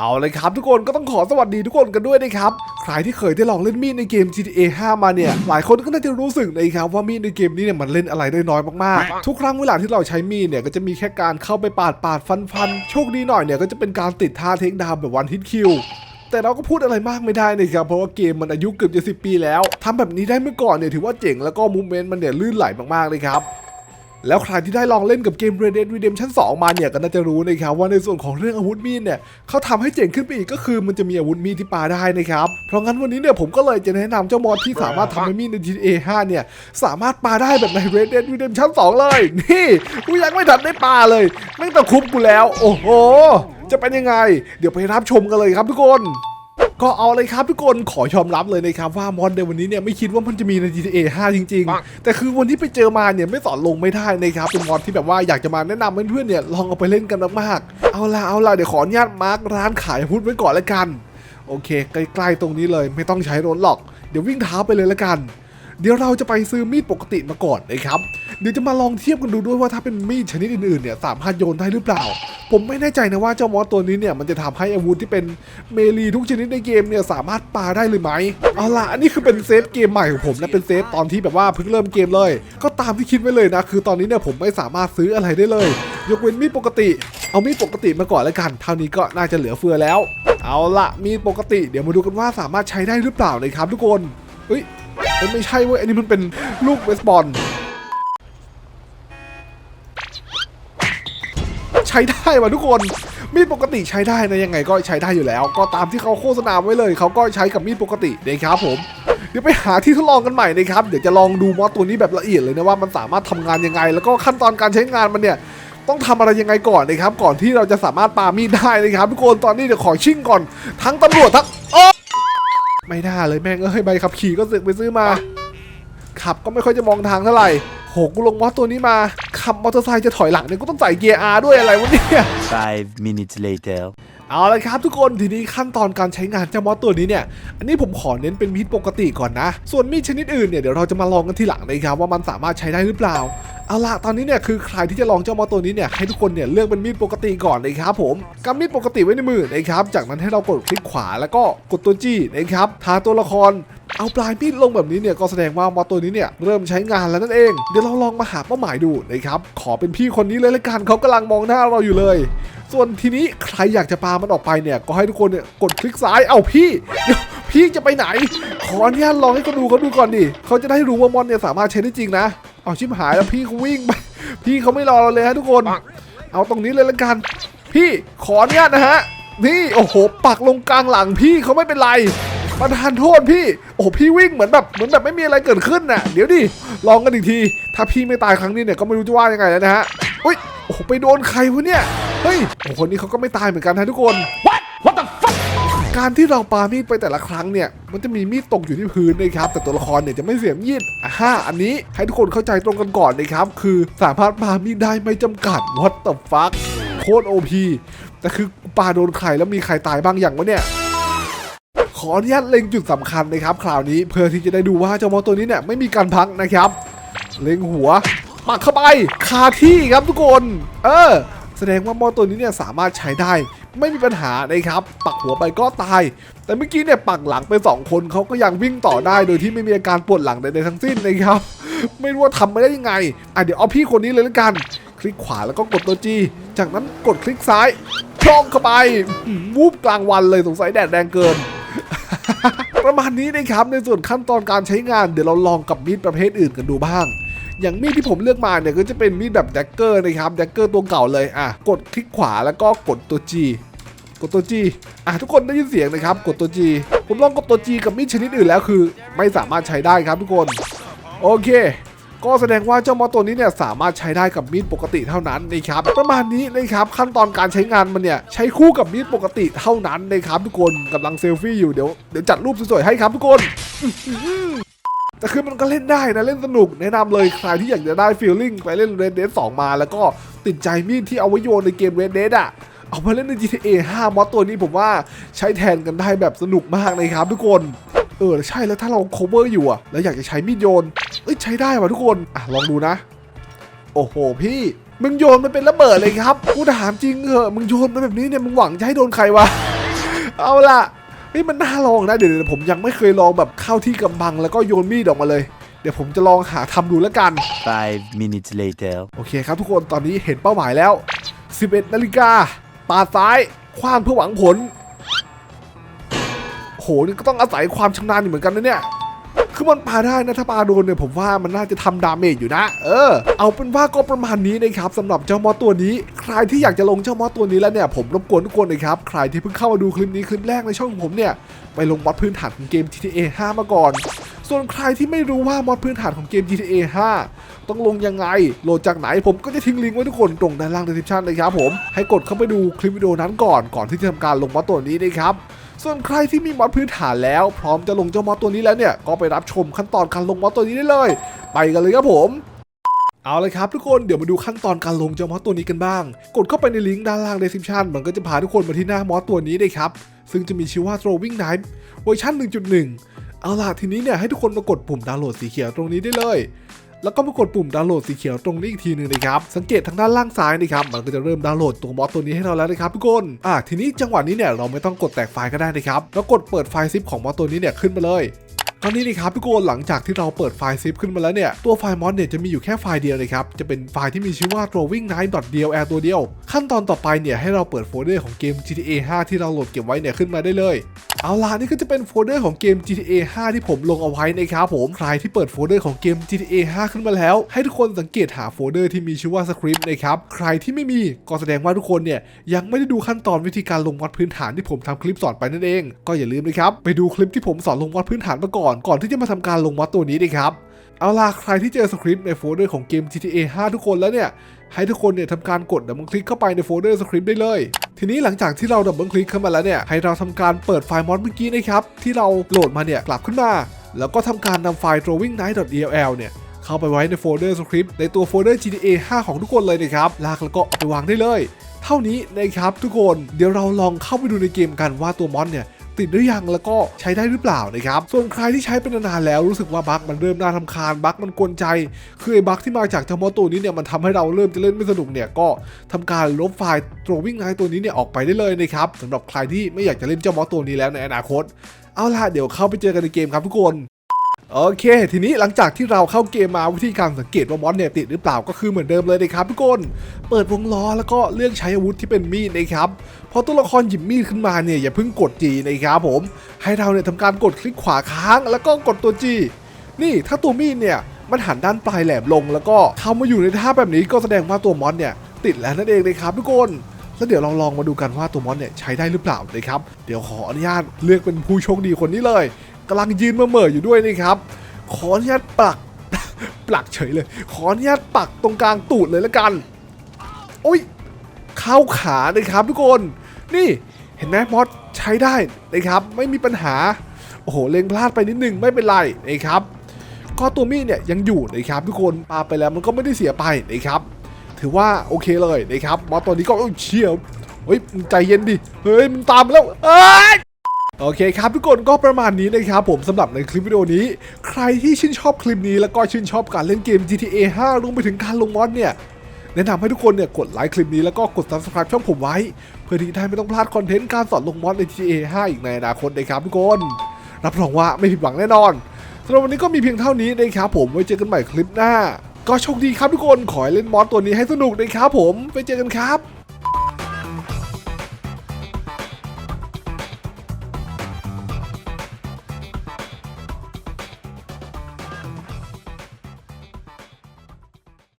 เอาเลยครับทุกคนก็ต้องขอสวัสดีทุกคนกันด้วยนะครับ ใครที่เคยได้ลองเล่นมีดในเกม GTA 5 มาเนี่ย หลายคนก็น่าจะรู้สึกนะครับว่ามีดในเกมนี้เนี่ยมันเล่นอะไรได้น้อยมากๆ ทุกครั้งเวลาที่เราใช้มีดเนี่ยก็จะมีแค่การเข้าไปปาดปาดฟันฟันโชคดีหน่อยเนี่ยก็จะเป็นการติดท่าเทคดาวแบบวันฮิตคิวแต่เราก็พูดอะไรมากไม่ได้นะครับ เพราะว่าเกมมันอายุเกือบจะสิปีแล้วทำแบบนี้ได้เมื่อก่อนเนี่ยถือว่าเจ๋งแล้วก็มูเมนต์มันเนี่ยลื่นไหลมากๆเลยครับ แล้วใครที่ได้ลองเล่นกับเกม Red Dead Redemption 2 มาเนี่ยก็น่าจะรู้นะครับว่าในส่วนของเรื่องอาวุธมีดเนี่ยเขาทำให้เจ๋งขึ้นไปอีกก็คือมันจะมีอาวุธมีดที่ปาได้นะครับ เพราะงั้นวันนี้เนี่ยผมก็เลยจะแนะนำเจ้ามอดที่สามารถทำให้มีดใน GTA 5 เนี่ย สามารถปาได้แบบใน Red Dead Redemption 2 เลย นี่กูยังไม่ทันได้ปาเลยแม่งตะคุบกูแล้ว โอ้โห จะเป็นยังไง เดี๋ยวไปรับชมกันเลยครับทุกคน ก็เอาเลยครับทุกคนขอยอมรับเลยนะครับว่ามอดในวันนี้เนี่ยไม่คิดว่ามันจะมีใน GTA 5 จริง ๆ แต่คือวันที่ไปเจอมาเนี่ยไม่สอนลงไม่ได้นะครับเป็นมอดที่แบบว่าอยากจะมาแนะนำให้เพื่อนๆเนี่ยลองเอาไปเล่นกันมากๆเอาละเอาละเดี๋ยวขออนุญาตมาร์กร้านขายอาวุธไว้ก่อนละกัน โอเค ใกล้ๆตรงนี้เลยไม่ต้องใช้รถหรอก เดี๋ยววิ่งเท้าไปเลยละกัน เดี๋ยวเราจะไปซื้อมีดปกติมาก่อนนะครับเดี๋ยวจะมาลองเทียบกันดูด้วยว่าถ้าเป็นมีดชนิดอื่นๆเนี่ยสามารถโยนได้หรือเปล่า ผมไม่แน่ใจนะว่าเจ้ามอสตัวนี้เนี่ยมันจะทำให้อาวุธที่เป็นเมลีทุกชนิดในเกมเนี่ยสามารถปาได้หรือไหมเอาล่ะอันนี้คือเป็นเซฟเกมใหม่ของผมนะเป็นเซฟตอนที่แบบว่าเพิ่งเริ่มเกมเลย ก็ตามที่คิดไว้เลยนะคือตอนนี้เนี่ยผมไม่สามารถซื้ออะไรได้เลย ยกเว้นมีดปกติ เอามีดปกติมาก่อนแล้วกันเท่านี้ก็น่าจะเหลือเฟือแล้ว เอาละมีดปกติ เดี๋ยวมาดูกันว่าสามารถใช้ได้หรือเปล่านะครับทุกคนเฮ้ย เอ้ยไม่ใช่เว้ยอันนี้มันเป็นลูกเบสบอลใช้ได้ว่ะทุกคนมีดปกติใช้ได้นะยังไงก็ใช้ได้อยู่แล้ว ก็ตามที่เขาโฆษณาไว้เลยเขาก็ใช้กับมีดปกตินะครับผมเดี๋ยวไปหาที่ทดลองกันใหม่นะครับ เดี๋ยวจะลองดูมอสตัวนี้แบบละเอียดเลยนะว่ามันสามารถทำงานยังไง แล้วก็ขั้นตอนการใช้งานมันเนี่ยต้องทำอะไรยังไงก่อนนะครับ ก่อนที่เราจะสามารถปามีดได้นะครับทุกคนตอนนี้เดี๋ยวขอชิ่งก่อนทั้งตำรวจทั้งโอ ไม่ได้เลยแม่งเอ้ยใบขับขี่ก็สึกไปซื้อมา ขับก็ไม่ค่อยจะมองทางเท่าไหร่ กูลงมอสตัวนี้มาขับมอเตอร์ไซค์จะถอยหลังเนี่ยกูต้องใส่เกียร์ R ด้วยอะไรวะเนี่ย Five minutes later. เอาละครับทุกคนทีนี้ขั้นตอนการใช้งานเจ้ามอสตัวนี้เนี่ย อันนี้ผมขอเน้นเป็นมีดปกติก่อนนะ ส่วนมีดชนิดอื่นเนี่ยเดี๋ยวเราจะมาลองกันทีหลังนะครับว่ามันสามารถใช้ได้หรือเปล่าเอาละตอนนี้เนี่ยคือใครที่จะลองเจ้ามอสตัวนี้เนี่ยให้ทุกคนเนี่ยเลือกเป็นมีดปกติก่อนนะครับผมกำมีดปกติไว้ในมือนะครับจากนั้นให้เรากดคลิกขวาแล้วก็กดตัวจี้นะครับทาตัวละคร เอาปลายมีดลงแบบนี้เนี่ยก็แสดงว่ามอสตัวนี้เนี่ยเริ่มใช้งานแล้วนั่นเอง เดี๋ยวเราลองมาหาเป้าหมายดูนะครับขอเป็นพี่คนนี้เลยละกันเขากำลังมองหน้าเราอยู่เลย ส่วนทีนี้ใครอยากจะปามันออกไปเนี่ยก็ให้ทุกคนเนี่ยกดคลิกซ้ายเอ้าพี่เดี๋ยวพี่จะไปไหน ขออนุญาตลองให้เขาดูเขาดูก่อนดิเขาจะได้รู้ว่ามอนเนี่ยสามารถใช้ได้จริงนะ เอาชิบหายแล้วพี่เขาวิ่งไปพี่เขาไม่รอเราเลยฮะทุกคน เอาตรงนี้เลยละกัน พี่ขออนุญาตนะฮะนี่โอ้โหปักลงกลางหลังพี่เขาไม่เป็นไร ประทานโทษพี่ โอ้โหพี่วิ่งเหมือนแบบเหมือนแบบไม่มีอะไรเกิดขึ้นน่ะ เดี๋ยวดิลองกันอีกที ถ้าพี่ไม่ตายครั้งนี้เนี่ยก็ไม่รู้จะว่ายังไงแล้วนะฮะอุ้ยโอ้โหไปโดนใครวะเนี่ยเฮ้ยโอ้โหคนนี้เขาก็ไม่ตายเหมือนกันนะทุกคน What What the fuck การที่เราปามีดไปแต่ละครั้งเนี่ย มันจะมีมีดตกอยู่ที่พื้นนะครับ แต่ตัวละครเนี่ยจะไม่เสียมีดอะห้าอันนี้ให้ทุกคนเข้าใจตรงกันก่อนนะครับ คือสามารถปามีดได้ไม่จำกัด What the fuck โคตร OP แต่คือปาโดนใครแล้วมีใครตายบ้างอย่างวะเนี่ยข ออนุญาตเล็งจุดสำคัญนะครับคราวนี้เพื่อที่จะได้ดูว่าเจ้ามอตัวนี้เนี่ยไม่มีการพักนะครับ เล็งหัวปักเข้าไปคาที่ครับทุกคน เออ แสดงว่ามอตัวนี้เนี่ยสามารถใช้ได้ไม่มีปัญหานะครับ ปักหัวไปก็ตาย แต่เมื่อกี้เนี่ยปักหลังไปสองคนเขาก็ยังวิ่งต่อได้โดยที่ไม่มีอาการปวดหลังใดๆทั้งสิ้นนะครับ ไม่รู้ว่าทำไม่ได้ยังไง อะเดี๋ยวเอาพี่คนนี้เลยละกัน คลิกขวาแล้วก็กดตัวจีจากนั้นกดคลิกซ้ายช่องเข้าไปวูบกลางวันเลยสงสัยแดดแรงเกิน ประมาณนี้นะครับในส่วนขั้นตอนการใช้งานเดี๋ยวเราลองกับมีดประเภทอื่นกันดูบ้าง อย่างมีดที่ผมเลือกมาเนี่ยก็จะเป็นมีดแบบแดกเกอร์นะครับแดกเกอร์ตัวเก่าเลยอะกดคลิกขวาแล้วก็กดตัว G กดตัว G อะทุกคนได้ยินเสียงนะครับ กดตัว G ผมลองกดตัว G กับมีดชนิดอื่นแล้วคือ ไม่สามารถใช้ได้ครับทุกคน โอเค ก็แสดงว่าเจ้ามอสตัวนี้เนี่ยสามารถใช้ได้กับมีดปกติเท่านั้นนะครับประมาณนี้นะครับขั้นตอนการใช้งานมันเนี่ยใช้คู่กับมีดปกติเท่านั้นนะครับทุกคนกำลังเซลฟี่อยู่เดี๋ยวเดี๋ยวจัดรูปสวยๆให้ครับทุกคนแต่คือมันก็เล่นได้นะเล่นสนุกแนะนำเลยใครที่อยากจะได้ฟีลลิ่งไปเล่น Red Dead 2 มา แล้วก็ติดใจมีดที่เอาไว้โยนในเกม Red Dead อะเอามาเล่นใน GTA 5มอดตัวนี้ผมว่าใช้แทนกันได้แบบสนุกมากเลยครับทุกคน เออใช่แล้วถ้าเรา cover อยู่อะแล้วอยากจะใช้มีดโยนเอ้ยใช้ได้ว่ะทุกคนอะลองดูนะ โอ้โหพี่มึงโยนมันเป็นระเบิดเลยครับกูถามจริงเหอะมึงโยนมันแบบนี้เนี่ยมึงหวังจะให้โดนใครวะเอาล่ะเฮ้ยมันน่าลองนะเดี๋ยวเดี๋ยวผมยังไม่เคยลองแบบเข้าที่กำบังแล้วก็โยนมีดออกมาเลย เดี๋ยวผมจะลองหาทำดูแล้วกัน Five minutes later. โอเคครับทุกคนตอนนี้เห็นเป้าหมายแล้ว 11นาฬิกาปาดซ้ายคว้างเพื่อหวังผลโห นี่ก็ต้องอาศัยความชำนาญอยู่เหมือนกันนะเนี่ยคือมันปาได้นะถ้าปาโดนเนี่ยผมว่ามันน่าจะทำดาเมจอยู่นะ เออ เอาเป็นว่าก็ประมาณนี้นะครับสำหรับเจ้ามอตัวนี้ ใครที่อยากจะลงเจ้ามอตัวนี้แล้วเนี่ยผมรบกวนทุกคนนะครับใครที่เพิ่งเข้ามาดูคลิปนี้คลิปแรกในช่องของผมเนี่ยไปลงมอสพื้นฐานของเกม GTA 5 มาก่อน ส่วนใครที่ไม่รู้ว่ามอสพื้นฐานของเกม GTA 5 ต้องลงยังไง โหลดจากไหนผมก็จะทิ้งลิงก์ไว้ทุกคนตรงด้านล่าง description เลยครับผมให้กดเข้าไปดูคลิปวิดีโอนั้นก่อนก่อนที่จะทำการลงมอตัวนี้นะครับ ส่วนใครที่มีมอสพื้นฐานแล้ว พร้อมจะลงเจ้ามอสตัวนี้แล้วเนี่ยก็ไปรับชมขั้นตอนการลงมอสตัวนี้ได้เลย ไปกันเลยครับผมเอาเลยครับทุกคนเดี๋ยวมาดูขั้นตอนการลงเจ้ามอสตัวนี้กันบ้าง กดเข้าไปในลิงก์ด้านล่าง description มันก็จะพาทุกคนมาที่หน้ามอสตัวนี้เลยครับ ซึ่งจะมีชื่อว่า throwing knife เวอร์ชัน1.1 เอาล่ะทีนี้เนี่ยให้ทุกคนมากดปุ่มดาวน์โหลดสีเขียวตรงนี้ได้เลย แล้วก็มากดปุ่มดาวน์โหลดสีเขียวตรงนี้อีกทีหนึ่งนะครับสังเกตทางด้านล่างซ้ายนะครับมันก็จะเริ่มดาวน์โหลดตัวมอสตัวนี้ให้เราแล้วนะครับทุกคนอะทีนี้จังหวะนี้เนี่ยเราไม่ต้องกดแตกไฟล์ก็ได้นะครับแล้วกดเปิดไฟล์ซิปของมอสตัวนี้เนี่ยขึ้นมาเลยตอนนี้นะครับทุกคนหลังจากที่เราเปิดไฟล์ซิปขึ้นมาแล้วเนี่ยตัวไฟล์มอสเนี่ยจะมีอยู่แค่ไฟล์เดียวนะครับจะเป็นไฟล์ที่มีชื่อว่า drawing knife dlr ตัวเดียว ขั้นตอนต่อไปเนี่ยให้เราเปิดโฟลเดอร์ของเกม GTA 5 ที่เราโหลดเก็บไว้เนี่ยขึ้นมาได้เลยเอาล่ะนี่ก็จะเป็นโฟลเดอร์ของเกม GTA 5 ที่ผมลงเอาไว้นะครับผมใครที่เปิดโฟลเดอร์ของเกม GTA 5 ขึ้นมาแล้ว ให้ทุกคนสังเกตหาโฟลเดอร์ที่มีชื่อว่าสคริปต์นะครับใครที่ไม่มีก็แสดงว่าทุกคนเนี่ยยังไม่ได้ดูขั้นตอนวิธีการลงมอดพื้นฐานที่ผมทำคลิปสอนไปนั่นเอง ก็อย่าลืมนะครับไปดูคลิปที่ผมสอนลงมอดพื้นฐานมาก่อนก่อนที่จะมาทำการลงมอดตัวนี้นะครับเอาล่ะใครที่เจอสคริปต์ในโฟลเดอร์ของเกม GTA 5 ทุกคนแล้วเนี่ย ให้ทุกคนเนี่ยทำการกดดับเบิลคลิกเข้าไปในโฟลเดอร์สคริปต์ได้เลยทีนี้หลังจากที่เราดับเบิลคลิกเข้ามาแล้วเนี่ยให้เราทำการเปิดไฟล์มอดเมื่อกี้นะครับที่เราโหลดมาเนี่ยกลับขึ้นมา แล้วก็ทำการนำไฟล์ drawing night.dll เนี่ยเข้าไปไว้ในโฟลเดอร์สคริปต์ในตัวโฟลเดอร์ GTA 5 ของทุกคนเลยนะครับลากแล้วก็ไปวางได้เลย เท่านี้นะครับทุกคนเดี๋ยวเราลองเข้าไปดูในเกมกันว่าตัวมอสเนี่ย ติดหรือยังแล้วก็ใช้ได้หรือเปล่านะครับส่วนใครที่ใช้เป็นนานๆแล้วรู้สึกว่าบั๊กมันเริ่มน่าทำคาญบั๊กมันกวนใจ คือไอ้บั๊กที่มาจากเจ้ามอตัวนี้เนี่ยมันทำให้เราเริ่มจะเล่นไม่สนุกเนี่ยก็ทำการลบไฟล์ drawing knife ตัวนี้เนี่ยออกไปได้เลยนะครับสำหรับใครที่ไม่อยากจะเล่นเจ้ามอสตัวนี้แล้วในอนาคตเอาล่ะเดี๋ยวเข้าไปเจอกันในเกมครับทุกคน โอเค ทีนี้หลังจากที่เราเข้าเกมมาวิธีการสังเกตว่ามอสเนี่ยติดหรือเปล่าก็คือเหมือนเดิมเลยนะครับทุกคนเปิดวงล้อแล้วก็เลือกใช้อาวุธที่เป็นมีดนะครับพอตัวละครหยิบมีดขึ้นมาเนี่ยอย่าเพิ่งกด G นะครับผม ให้เราเนี่ยทำการกดคลิกขวาค้าง แล้วก็กดตัว G นี่ถ้าตัวมีดเนี่ยมันหันด้านปลายแหลมลง แล้วก็เข้ามาอยู่ในท่าแบบนี้ก็แสดงว่าตัวมอสเนี่ยติดแล้วนั่นเองนะครับทุกคนแล้วเดี๋ยวเราลองมาดูกันว่าตัวมอสเนี่ยใช้ได้หรือเปล่านะครับ เดี๋ยวขออนุญาตเลือกเป็นผู้โชคดีคนนี้เลย กำลังยืนมาเหม่ออยู่ด้วยนะครับ ขออนุญาตปักปักเฉยเลย ขออนุญาตปักตรงกลางตูดเลยละกันโอ้ยเข้าขานะครับทุกคน นี่เห็นไหมมอสใช้ได้นะครับ ไม่มีปัญหา โอ้โหเล็งพลาดไปนิดนึงไม่เป็นไรนะครับก็ตัวมีดเนี่ยยังอยู่นะครับทุกคนปาไปแล้วมันก็ไม่ได้เสียไปนะครับถือว่าโอเคเลยนะครับมอสตัวนี้ก็เชี่ยวเฮ้ยใจเย็นดิ เฮ้ยมึงตามแล้วเอ้ย โอเคครับทุกคนก็ประมาณนี้นะครับผมสำหรับในคลิปวิดีโอนี้ ใครที่ชื่นชอบคลิปนี้แล้วก็ชื่นชอบการเล่นเกม GTA 5รวมไปถึงการลงมอดเนี่ยแนะนำให้ทุกคนเนี่ยกดไลค์คลิปนี้แล้วก็กด subscribe ช่องผมไว้ เพื่อที่จะได้ไม่ต้องพลาดคอนเทนต์การสอนลงมอดใน GTA 5 อีกในอนาคตนะครับทุกคน รับรองว่าไม่ผิดหวังแน่นอนสำหรับวันนี้ก็มีเพียงเท่านี้นะครับผมไว้เจอกันใหม่คลิปหน้า ก็โชคดีครับทุกคนขอให้เล่นมอดตัวนี้ให้สนุกนะครับผมไว้เจอกันครับ